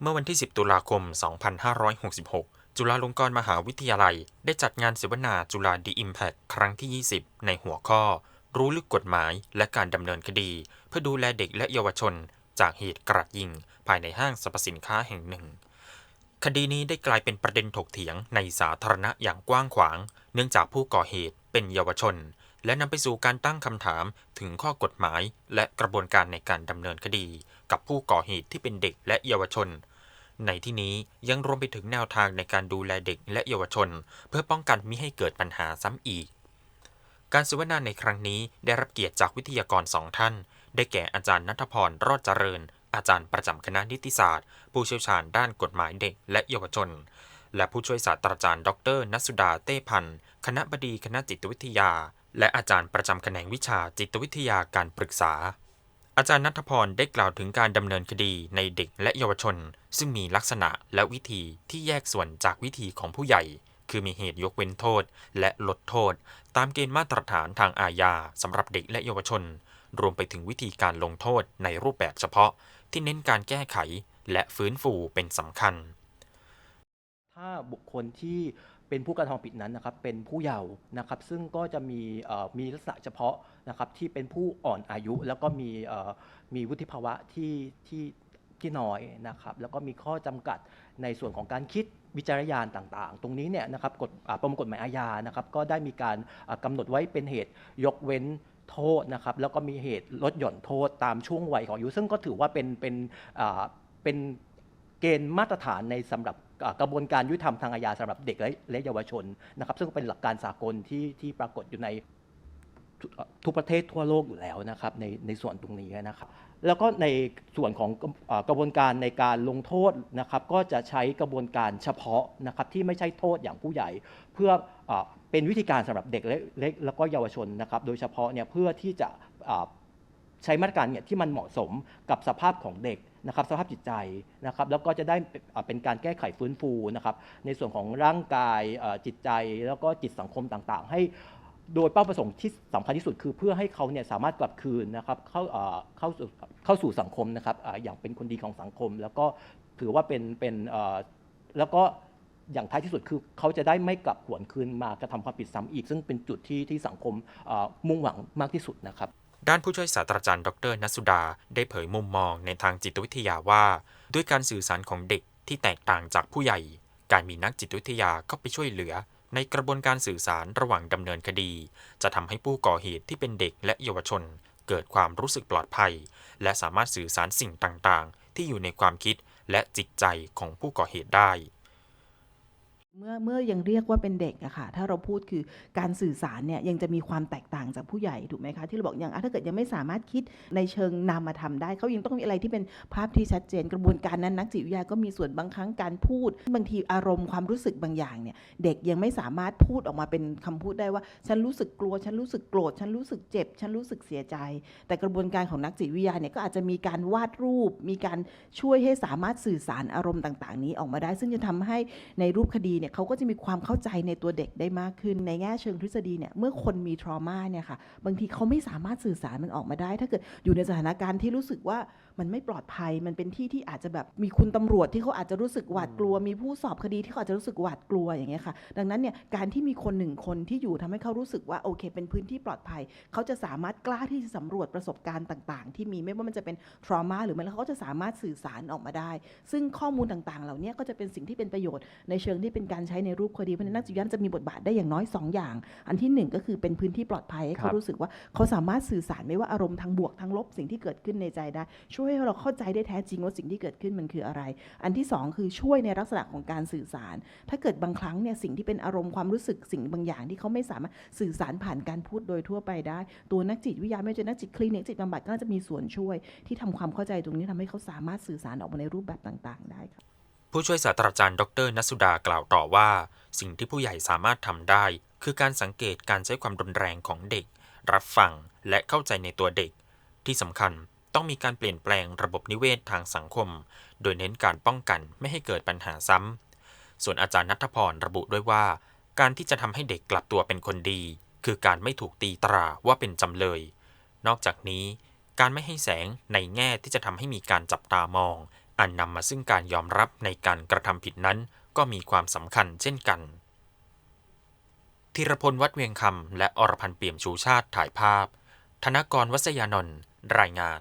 เมื่อวันที่ 10 ตุลาคม 2566 จุฬาลงกรณ์มหาวิทยาลัย ได้จัดงานเสวนาจุฬาดีอิมแพคครั้งที่ 20 ในหัวข้อ รู้ลึกกฎหมายและการดำเนินคดี เพื่อดูแลเด็กและเยาวชน จากเหตุกราดยิง ภายในห้างสรรพสินค้าแห่งหนึ่ง คดีนี้ได้กลายเป็นประเด็นถกเถียงในสาธารณะอย่างกว้างขวาง เนื่องจากผู้ก่อเหตุเป็นเยาวชน และนำไปสู่การตั้งคำถามถึงข้อกฎหมาย และกระบวนการในการดำเนินคดี กับผู้ก่อเหตุที่เป็นเด็กและเยาวชน ในที่นี้ยังรวมไปถึงแนวทางในการดูแลเด็กและเยาวชน เพื่อป้องกันมิให้เกิดปัญหาซ้ำอีก การเสวนาในครั้งนี้ได้รับเกียรติจากวิทยากรสองท่าน ได้แก่อาจารย์นัทพรรอดเจริญ อาจารย์ประจำคณะนิติศาสตร์ ผู้เชี่ยวชาญด้านกฎหมายเด็กและเยาวชน และผู้ช่วยศาสตราจารย์ ดรนัสสุดาเต้พันธ์คณะบดีคณะจิตวิทยา และอาจารย์ประจำแขนงวิชาจิตวิทยาการปรึกษา อาจารย์นัทพรได้กล่าวถึงการดำเนินคดีในเด็กและเยาวชน ซึ่งมีลักษณะและวิธีที่แยกส่วนจากวิธีของผู้ใหญ่ คือมีเหตุยกเว้นโทษ และลดโทษ ตามเกณฑ์มาตรฐานทางอาญาสำหรับเด็กและเยาวชน รวมไปถึงวิธีการลงโทษในรูปแบบเฉพาะ ที่เน้นการแก้ไขและฟื้นฟูเป็นสำคัญ ถ้าบุคคลที่ เป็นผู้กระทำผิดนั้นนะครับเป็นผู้เยาว์นะครับซึ่งก็จะมีมีลักษณะเฉพาะนะครับที่เป็นผู้อ่อนอายุ แล้วก็มีมีวุฒิภาวะที่ที่ที่น้อยนะครับแล้วก็มีข้อจำกัดในส่วนของการคิดวิจารณญาณต่างๆ ตรงนี้เนี่ยนะครับกฎประมวลกฎหมายอาญานะครับก็ได้มีการอ่ากำหนดไว้เป็นเหตุยกเว้นโทษนะครับแล้วก็มีเหตุลดหย่อนโทษตามช่วงวัยของอายุซึ่งก็ถือว่าเป็นเป็นเป็นเกณฑ์มาตรฐานในสำหรับ กระบวนการยุติธรรมทางอาญาสำหรับเด็กและเยาวชนนะครับ ซึ่งเป็นหลักการสากลที่ที่ปรากฏอยู่ในทุกทุกประเทศทั่วโลกอยู่แล้วนะครับในในส่วนตรงนี้นะครับแล้วก็ในส่วนของกระบวนการในการลงโทษนะครับ ก็จะใช้กระบวนการเฉพาะนะครับที่ไม่ใช่โทษอย่างผู้ใหญ่ เพื่ออเป็นวิธีการสำหรับเด็กเล็กแล้วก็เยาวชนนะครับ โดยเฉพาะเนี่ยเพื่อที่จะใช้มาตรการเนี่ยที่มันเหมาะสมกับสภาพของเด็ก นะครับสภาพจิตใจนะครับแล้วก็จะได้เป็นอ่าเป็นการแก้ไขฟื้นฟูนะครับในส่วนของร่างกายจิตใจแล้วก็จิตสังคมต่างๆ ให้โดยเป้าประสงค์ที่สำคัญที่สุดคือเพื่อให้เขาเนี่ยสามารถกลับคืนนะครับเข้าเข้าสู่เข้าสู่สังคมนะครับอย่างเป็นคนดีของสังคม แล้วก็ถือว่าเป็นเป็นแล้วก็อย่างท้ายที่สุดคือเขาจะได้ไม่กลับหวนคืนมากระทำความผิดซ้ำอีก ซึ่งเป็นจุดที่ที่สังคมมุ่งหวังมากที่สุดนะครับ ด้านผู้ช่วยศาสตราจารย์ดรนัสุดา ได้เผยมุมมองในทางจิตวิทยาว่า ด้วยการสื่อสารของเด็กที่แตกต่างจากผู้ใหญ่ การมีนักจิตวิทยาเข้าไปช่วยเหลือ ในกระบวนการสื่อสารระหว่างดำเนินคดี จะทำให้ผู้ก่อเหตุที่เป็นเด็กและเยาวชน เกิดความรู้สึกปลอดภัย และสามารถสื่อสารสิ่งต่างๆ ที่อยู่ในความคิดและจิตใจของผู้ก่อเหตุได้ เมื่อเมื่อยังเรียกว่าเป็นเด็กอะค่ะถ้าเราพูดคือการสื่อสารเนี่ยยังจะมีความแตกต่างจากผู้ใหญ่ถูกไหมคะที่เราบอกอย่างถ้าเกิดยังไม่สามารถคิดในเชิงนามธรรมได้เขายังต้องมีอะไรที่เป็นภาพที่ชัดเจน กระบวนการนั้นนักจิตวิทยาก็มีส่วนบางครั้งการพูด บางทีอารมณ์ความรู้สึกบางอย่างเนี่ยเด็กยังไม่สามารถพูดออกมาเป็นคำพูดได้ว่า ฉันรู้สึกกลัวฉันรู้สึกโกรธฉันรู้สึกเจ็บ ฉันรู้สึกเสียใจ แต่กระบวนการของนักจิตวิทยาเนี่ยก็อาจจะมีการวาดรูป มีการช่วยให้สามารถสื่อสารอารมณ์ต่าง ๆ นี้ออกมาได้ ซึ่งจะทำให้ในรูปคดีเนี่ยเขาก็จะมีความเข้าใจในตัวเด็กได้มากขึ้น ในแง่เชิงทฤษฎีเนี่ยเมื่อคนมีทรมาเนี่ยค่ะบางทีเขาไม่สามารถสื่อสารมันออกมาได้ ถ้าเกิดอยู่ในสถานการณ์ที่รู้สึกว่ามันไม่ปลอดภัยมันเป็นที่ที่อาจจะแบบมีคุณตำรวจที่เขาอาจจะรู้สึกหวาดกลัว มีผู้สอบคดีที่เขาอาจจะรู้สึกหวาดกลัวอย่างเงี้ยค่ะ ดังนั้นเนี่ยการที่มีคนหนึ่งคนที่อยู่ทำให้เขารู้สึกว่าโอเค เป็นพื้นที่ปลอดภัย เขาจะสามารถกล้าที่จะสำรวจประสบการณ์ต่าง ๆ ที่มีไม่ว่ามันจะเป็นทรมาหรือไม่แล้วเขาก็จะสามารถสื่อสารออกมาได้ ซึ่งข้อมูลต่างๆ เหล่านี้ก็จะเป็นสิ่งที่เป็นประโยชน์ในเชิงที่เป็นการใช้ในรูปคดีเพราะฉะนั้นนักจิตวิทยาจะมีบทบาทได้อย่างน้อย 2 อย่าง อันที่หนึ่งก็คือเป็นพื้นที่ปลอดภัยให้ครัเขาบรู้สึกว่าเขาสามารถสื่อสารไม่ว่าอารมณ์ทางบวกทางลบสิ่งที่เกิดขึ้นในใจได้ ช่วยให้เราเข้าใจได้แท้จริงว่าสิ่งที่เกิดขึ้นมันคืออะไร อันที่สองคือช่วยในลักษณะของการสื่อสาร ถ้าเกิดบางครั้งเนี่ยสิ่งที่เป็นอารมณ์ความรู้สึกสิ่งบางอย่างที่เขาไม่สามารถสื่อสารผ่านการพูดโดยทั่วไปได้ ตัวนักจิตวิทยาไม่ว่าจะนักจิตคลินิกจิตบำบัดก็น่าจะมีส่วนช่วย ที่ทำความเข้าใจตรงนี้ทำให้เขาสามารถสื่อสารออกมาในรูปแบบต่าง ๆ ได้ค่ะ ผู้ช่วยศาสตราจารย์ดรนัสสุดากล่าวต่อว่า สิ่งที่ผู้ใหญ่สามารถทำได้ คือการสังเกตการใช้ความรุนแรงของเด็ก รับฟังและเข้าใจในตัวเด็ก ที่สำคัญต้องมีการเปลี่ยนแปลงระบบนิเวศทางสังคม โดยเน้นการป้องกันไม่ให้เกิดปัญหาซ้ำ ส่วนอาจารย์นัทพรระบุด้วยว่า การที่จะทำให้เด็กกลับตัวเป็นคนดี คือการไม่ถูกตีตราว่าเป็นจำเลย นอกจากนี้ การไม่ให้แสงในแง่ที่จะทำให้มีการจับตามอง อันนำมาซึ่งการยอมรับในการกระทำผิดนั้น ก็มีความสำคัญเช่นกันธีรพลวัดเวียงคำและอรพันธ์เปี่ยมชูชาติถ่ายภาพ ธนกรวัศยานนท์รายงาน